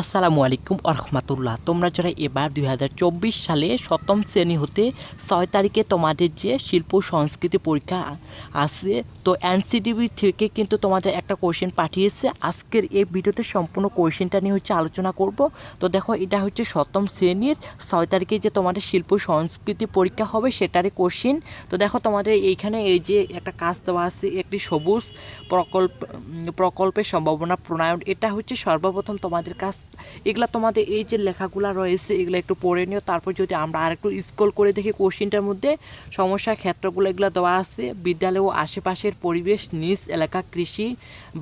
আসসালামু আলাইকুম আরহামাতুল্লাহ। তোমরা যারা এবার দু হাজার চব্বিশ সালে সপ্তম শ্রেণি হতে ছয় তারিখে তোমাদের যে শিল্প সংস্কৃতি পরীক্ষা আছে, তো এনসিডিবি থেকে কিন্তু তোমাদের একটা কোশ্চেন পাঠিয়েছে। আজকের এই ভিডিওতে সম্পূর্ণ কোশ্চেনটা নিয়ে হচ্ছে আলোচনা করব। তো দেখো, এটা হচ্ছে সপ্তম শ্রেণির ছয় তারিখে যে তোমাদের শিল্প সংস্কৃতি পরীক্ষা হবে সেটারই কোশ্চেন তো দেখো, তোমাদের এইখানে এই যে একটা কাজ দেওয়া আছে, একটি সবুজ প্রকল্প প্রকল্পের সম্ভাবনা প্রণয়ন। এটা হচ্ছে সর্বপ্রথম তোমাদের কাজ এগুলা তোমাদের এই যে লেখাগুলো রয়েছে, এগুলো একটু পড়ে নিও। তারপর যদি আমরা আরেকটু স্ক্রল করে দেখি কোশ্চিনটার মধ্যে, সমস্যা ক্ষেত্রগুলো এগুলো দেওয়া আছে। বিদ্যালয় ও আশেপাশের পরিবেশ, নিজ এলাকা, কৃষি,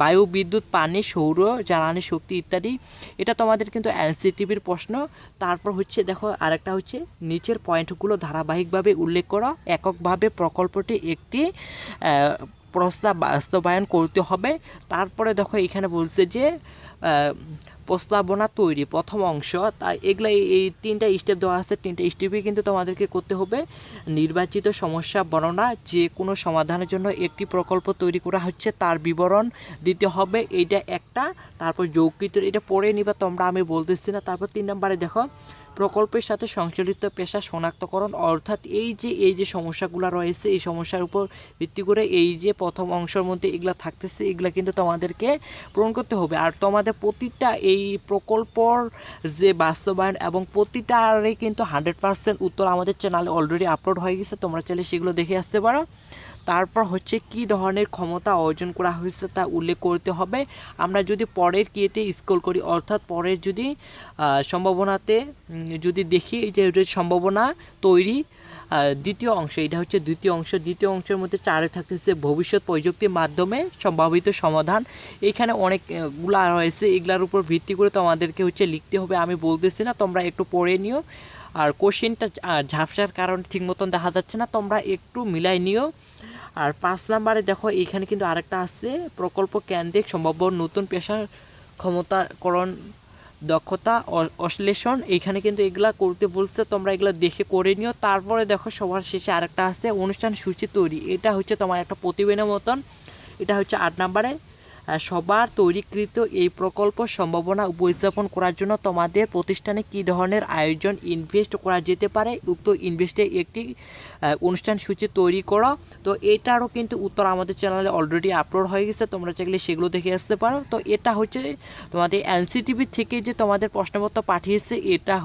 বায়ু, বিদ্যুৎ, পানি, সৌর, জ্বালানি শক্তি ইত্যাদি। এটা তোমাদের কিন্তু এনসিটিভির প্রশ্ন। তারপর হচ্ছে দেখো, আরেকটা হচ্ছে, নিচের পয়েন্টগুলো ধারাবাহিকভাবে উল্লেখ করা। এককভাবে প্রকল্পটি একটি প্রস্তাব বাস্তবায়ন করতে হবে। তারপরে দেখো, এখানে বলছে যে প্রস্তাবনা তৈরি, প্রথম অংশ। তাই এগুলো এই- তিনটা স্টেপ দেওয়া আছে। তিনটা স্টেপই কিন্তু তোমাদেরকে করতে হবে। নির্বাচিত সমস্যা বর্ণনা যে কোনো সমাধানের জন্য একটি প্রকল্প তৈরি করা হচ্ছে, তার বিবরণ দিতে হবে। এটা একটা। তারপর যৌকিত এটা পড়ে নিবা, তোমরা আমি বলতেছি না। তারপর তিন নম্বরে দেখো প্রকল্পের সাথে সংশ্লিষ্ট পেশা শনাক্তকরণ, অর্থাৎ এই যে এই যে সমস্যাগুলো রয়েছে, এই সমস্যার উপর ভিত্তি করে এই যে প্রথম অংশের মধ্যে এগুলা থাকতেছে, এগুলা কিন্তু তোমাদেরকে পূরণ করতে হবে। আর তোমাদের প্রতিটা এই প্রকল্পর যে বাস্তবায়ন এবং প্রতিটারে কিন্তু হান্ড্রেড পার্সেন্ট উত্তর আমাদের চ্যানেলে অলরেডি আপলোড হয়ে গেছে, তোমরা চাইলে সেগুলো দেখে আসতে পারো। তারপর হচ্ছে কি ধরনের ক্ষমতা অর্জন করা হয়েছে তা উল্লেখ করতে হবে। আমরা যদি পরের কিয়েতে স্কোর করি, অর্থাৎ পরের যদি সম্ভাবনাতে যদি দেখি যে সম্ভাবনা তৈরি দ্বিতীয় অংশ, এটা হচ্ছে দ্বিতীয় অংশ, দ্বিতীয় অংশের মধ্যে চারে থাকতেছে ভবিষ্যৎ প্রযুক্তির মাধ্যমে সম্ভাবিত সমাধান। এখানে অনেকগুলা রয়েছে, এগুলার উপর ভিত্তি করে তোমাদেরকে হচ্ছে লিখতে হবে, আমি বলতেছি না, তোমরা একটু পড়ে নিও। আর কোশ্চেনটা ঝাপসার কারণে ঠিক মতন দেখা যাচ্ছে না, তোমরা একটু মিলাই নিও। আর পাঁচ নাম্বারে দেখো, এখানে কিন্তু আরেকটা আছে, প্রকল্প কেন্দ্রিক সম্ভাব্য নতুন পেশার ক্ষমতাকরণ দক্ষতা অশ্লেষণ। এইখানে কিন্তু এগুলা করতে বলছে, তোমরা এগুলো দেখে করে নিও। তারপরে দেখো, সবার শেষে আরেকটা আছে, অনুষ্ঠান সূচি তৈরি। এটা হচ্ছে তোমার একটা প্রতিবেদনের মতন। এটা হচ্ছে আট নাম্বারে। সবার তৈরিকৃত এই প্রকল্প সম্ভাবনা উপস্থাপন করার জন্য তোমাদের প্রতিষ্ঠানে কী ধরনের আয়োজন ইনভেস্ট করা যেতে পারে? উক্ত ইনভেস্টে একটি অনুষ্ঠান সূচি তৈরি করা। তো এটারও কিন্তু উত্তর আমাদের চ্যানেলে অলরেডি আপলোড হয়ে গেছে, তোমরা চাইলে সেগুলো দেখে আসতে পারো। তো এটা হচ্ছে তোমাদের এনসিটিভি থেকে যে তোমাদের প্রশ্নপত্র পাঠিয়েছে, এটা